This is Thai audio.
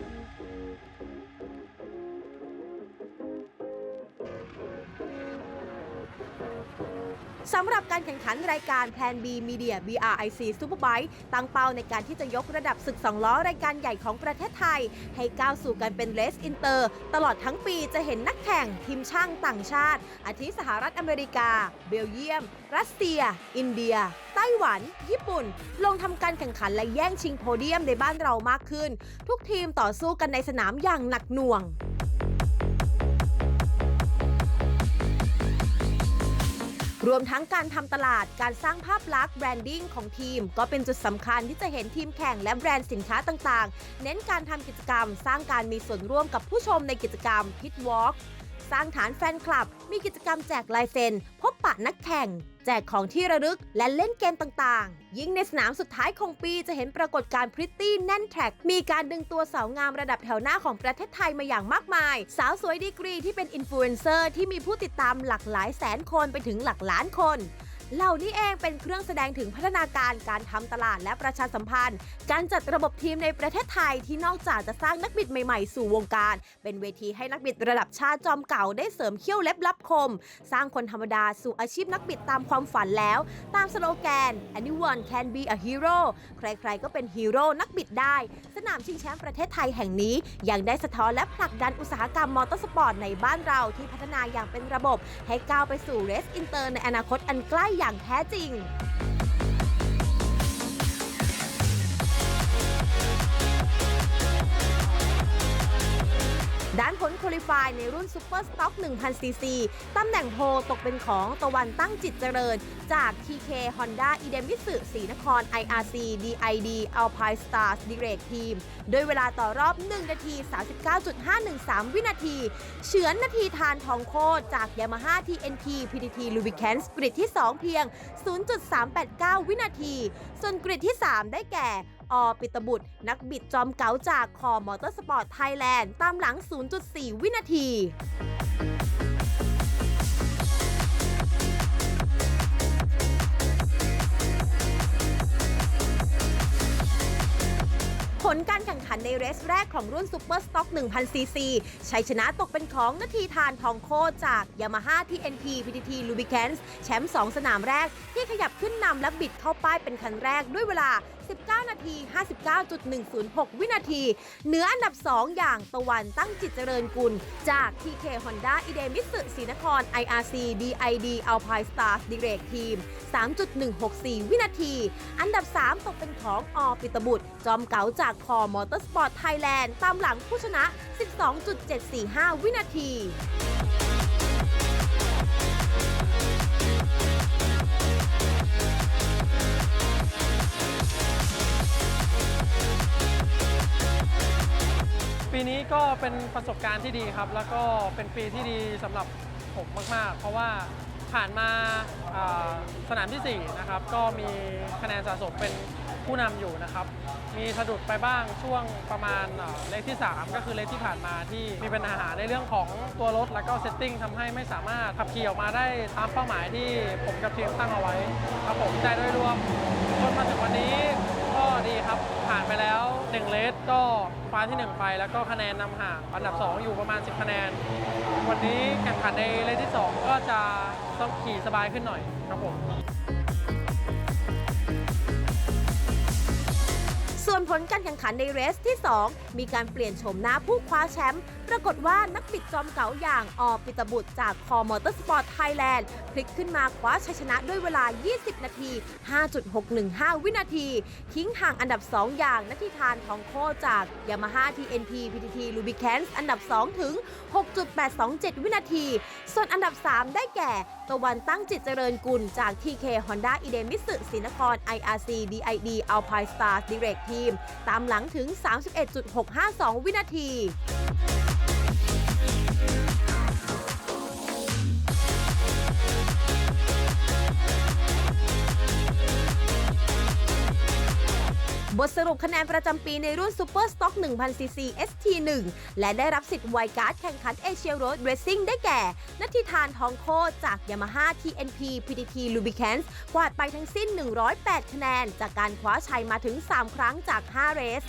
Thank you. สำหรับการแข่งขันรายการ Plan B Media BRIC Superbike ตั้งเป้าในการที่จะยกระดับศึกสองล้อรายการใหญ่ของประเทศไทย ให้ก้าวสู่การเป็นเลสอินเตอร์ ตลอดทั้งปีจะเห็นนักแข่งทีมช่างต่างชาติ อาทิสหรัฐอเมริกา เบลเยียม รัสเซีย อินเดียไต้หวัน ญี่ปุ่น ลงทำการแข่งขันและแย่งชิงโพเดียมในบ้านเรามากขึ้น ทุกทีมต่อสู้กันในสนามอย่างหนักหน่วง รวมทั้งการทำตลาดการสร้างภาพลักษณ์แบรนดิ้งของทีม ก็เป็นจุดสำคัญที่จะเห็นทีมแข่งและแบรนด์สินค้าต่างๆ เน้นการทำกิจกรรม สร้างการมีส่วนร่วมกับผู้ชมในกิจกรรมพิทวอล์ก สร้างฐานแฟนคลับ มีกิจกรรมแจกลายเซ็น พบปะนักแข่ง แจกของที่ระลึกและเล่นเกมต่างๆ ยิ่งในสนามสุดท้ายของปีจะเห็นปรากฏการณ์พริตตี้แน่นแทร็ก มีการดึงตัวสาวงามระดับแถวหน้าของประเทศไทยมาอย่างมากมาย สาวสวยดีกรีที่เป็นอินฟลูเอนเซอร์ที่มีผู้ติดตามหลักหลายแสนคนไปถึงหลักล้านคน เหล่านี้เองเป็นเครื่องแสดงถึงพัฒนาการการทำตลาดและประชาสัมพันธ์ การจัดระบบทีมในประเทศไทยที่นอกจากจะสร้างนักบิดใหม่ๆ สู่วงการ เป็นเวทีให้นักบิดระดับชาติจอมเก่าได้เสริมเขี้ยวเล็บลับคม สร้างคนธรรมดาสู่อาชีพนักบิดตามความฝันแล้ว ตามสโลแกน anyone can be a hero ใครๆก็เป็นฮีโร่นักบิดได้ สนามชิงแชมป์ประเทศไทยแห่งนี้ ยังได้สะท้อนและผลักดันอุตสาหกรรมมอเตอร์สปอร์ตในบ้านเราที่พัฒนาอย่างเป็นระบบ ให้ก้าวไปสู่เรสอินเตอร์ในอนาคตอันใกล้อย่างแท้จริง ด้านผลคุริฟายในรุ่นซูเปอร์สต็อก1000ซีซีตำแหน่งโพตกเป็นของตะวันตั้งจิตเจริญ จาก TK Honda i d e m i t s u สีนคร IRC DID Alpine Stars Direct Team โดยเวลาต่อรอบ 1 นาที 39.513 วินาที เฉือนนาทีทานทองโคจาก Yamaha TNT PTT Lubricants กริดที่ 2 เพียง 0.389 วินาที ส่วนกริดที่ 3 ได้แก่ อปิตบุตร นักบิดจอมเก๋าจากคอมอเตอร์สปอร์ตไทยแลนด์ ตามหลัง 0.4 วินาที ลการแข่งขันในเรสแรกของรุ่นซูเปอร์สต็อก1000ซีซีชัยชนะตกเป็นของนาทีทานทองโคตรจาก Yamaha TNT PTT Lubricants แชมป์2สนามแรก ที่ขยับขึ้นนำและบิดเข้าป้ายเป็นคันแรกด้วยเวลา 19 นาที 59.106 วินาที เหนืออันดับ 2 อย่างตะวันตั้งจิตเจริญกุล จาก TK Honda i d e m i t s u ศรีนคร IRC DID Alpine Stars Direct Team 3.164 วินาที อันดับ 3 ตกเป็นของอปิตบุตร จอมเก๋าจากคอมอเตอร์สปอร์ตไทยแลนด์ตามหลังผู้ชนะ 12.745 วินาทีปีนี้ก็เป็นประสบการณ์ที่ดีครับ แล้วก็เป็นปีที่ดีสำหรับผมมาก ๆ เพราะว่าผ่านมาอ่าสนามที่ 4 นะครับ ก็มีคะแนนสะสมเป็น ผู้นำอยู่นะครับ มีสะดุดไปบ้างช่วงประมาณเลขที่ 3 ก็คือเลขที่ผ่านมาที่มีปัญหาในเรื่องของตัวรถแล้วก็เซตติ้งทำให้ไม่สามารถขับขี่ออกมาได้ตามเป้าหมายที่ผมกับทีมตั้งเอาไว้ครับผมใจโดยรวมจนมาถึงวันนี้ก็ดีครับผ่านไปแล้ว 1 เลสก็คว้าที่ 1 ไป แล้วก็คะแนนนำห่างอันดับ 2 อยู่ประมาณ 10 คะแนน วันนี้แข่งขันในเลสที่ 2 ก็จะต้องขี่สบายขึ้นหน่อยครับผม วนผลการแข่งขันในเรสที่ 2 มีการเปลี่ยนโฉมหน้าผู้คว้าแชมป์ ปรากฏว่านักบิดจอมเก๋าอย่างอปิตบุตรจากคอมอเตอร์สปอร์ตไทยแลนด์พลิกขึ้นมาคว้าชัยชนะด้วยเวลา 20 นาที 5.615 วินาที ทิ้งห่างอันดับ 2 อย่างนาทีทานทองโคจาก Yamaha TNT PTT Lubricants อันดับ 2 ถึง 6.827 วินาที ส่วนอันดับ 3 ได้แก่ ตะวันตั้งจิตเจริญกุลจาก TK Honda i d e m i t s u ศรีนคร IRC DID Alpine Stars Direct Team ตามหลังถึง 31.652 วินาที บทสรุปคะแนนประจำปีในรุ่นซูเปอร์สต็อก1000 cc ST1 และได้รับสิทธิ์ไวการ์ดแข่งขันเอเชียโรดเรซิ่งได้แก่นัทิทานทองโคจาก Yamaha TNP PTT Lubricants กวาดไปทั้งสิ้น 108 คะแนน จากการคว้าชัยมาถึง 3 ครั้งจาก 5 เรส